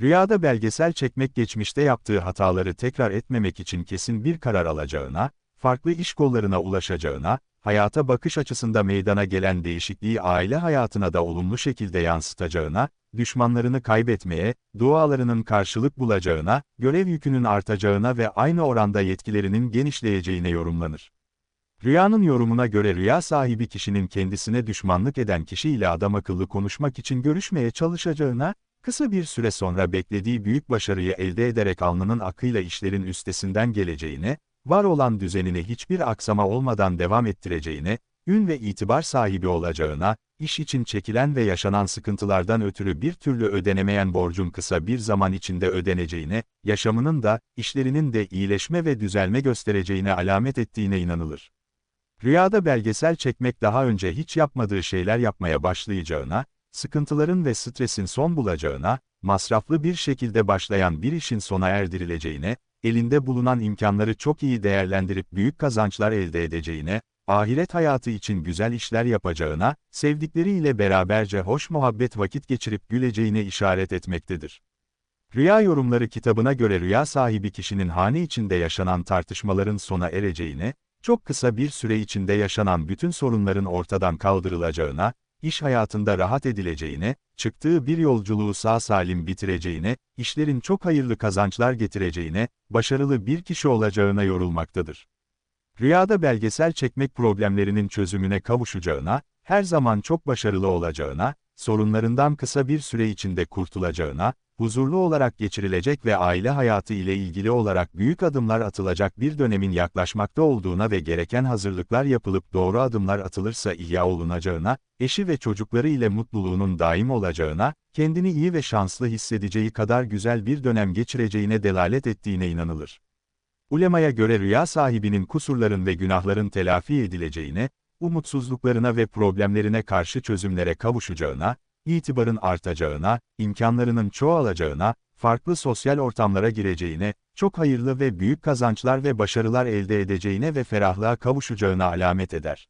Rüyada belgesel çekmek geçmişte yaptığı hataları tekrar etmemek için kesin bir karar alacağına, farklı iş kollarına ulaşacağına, hayata bakış açısında meydana gelen değişikliği aile hayatına da olumlu şekilde yansıtacağına, düşmanlarını kaybetmeye, dualarının karşılık bulacağına, görev yükünün artacağına ve aynı oranda yetkilerinin genişleyeceğine yorumlanır. Rüyanın yorumuna göre rüya sahibi kişinin kendisine düşmanlık eden kişiyle adamakıllı konuşmak için görüşmeye çalışacağına, kısa bir süre sonra beklediği büyük başarıyı elde ederek alnının akıyla işlerin üstesinden geleceğine, var olan düzenini hiçbir aksama olmadan devam ettireceğine, ün ve itibar sahibi olacağına, iş için çekilen ve yaşanan sıkıntılardan ötürü bir türlü ödenemeyen borcun kısa bir zaman içinde ödeneceğine, yaşamının da, işlerinin de iyileşme ve düzelme göstereceğine alamet ettiğine inanılır. Rüyada belgesel çekmek daha önce hiç yapmadığı şeyler yapmaya başlayacağına, sıkıntıların ve stresin son bulacağına, masraflı bir şekilde başlayan bir işin sona erdirileceğine, elinde bulunan imkanları çok iyi değerlendirip büyük kazançlar elde edeceğine, ahiret hayatı için güzel işler yapacağına, sevdikleriyle beraberce hoş muhabbet vakit geçirip güleceğine işaret etmektedir. Rüya yorumları kitabına göre rüya sahibi kişinin hane içinde yaşanan tartışmaların sona ereceğine, çok kısa bir süre içinde yaşanan bütün sorunların ortadan kaldırılacağına, iş hayatında rahat edileceğine, çıktığı bir yolculuğu sağ salim bitireceğine, işlerin çok hayırlı kazançlar getireceğine, başarılı bir kişi olacağına yorulmaktadır. Rüyada belgesel çekmek problemlerinin çözümüne kavuşacağına, her zaman çok başarılı olacağına, sorunlarından kısa bir süre içinde kurtulacağına, huzurlu olarak geçirilecek ve aile hayatı ile ilgili olarak büyük adımlar atılacak bir dönemin yaklaşmakta olduğuna ve gereken hazırlıklar yapılıp doğru adımlar atılırsa ihya olunacağına, eşi ve çocukları ile mutluluğunun daim olacağına, kendini iyi ve şanslı hissedeceği kadar güzel bir dönem geçireceğine delalet ettiğine inanılır. Ulemaya göre rüya sahibinin kusurların ve günahların telafi edileceğine, umutsuzluklarına ve problemlerine karşı çözümlere kavuşacağına, itibarın artacağına, imkanlarının çoğalacağına, farklı sosyal ortamlara gireceğine, çok hayırlı ve büyük kazançlar ve başarılar elde edeceğine ve ferahlığa kavuşacağına alamet eder.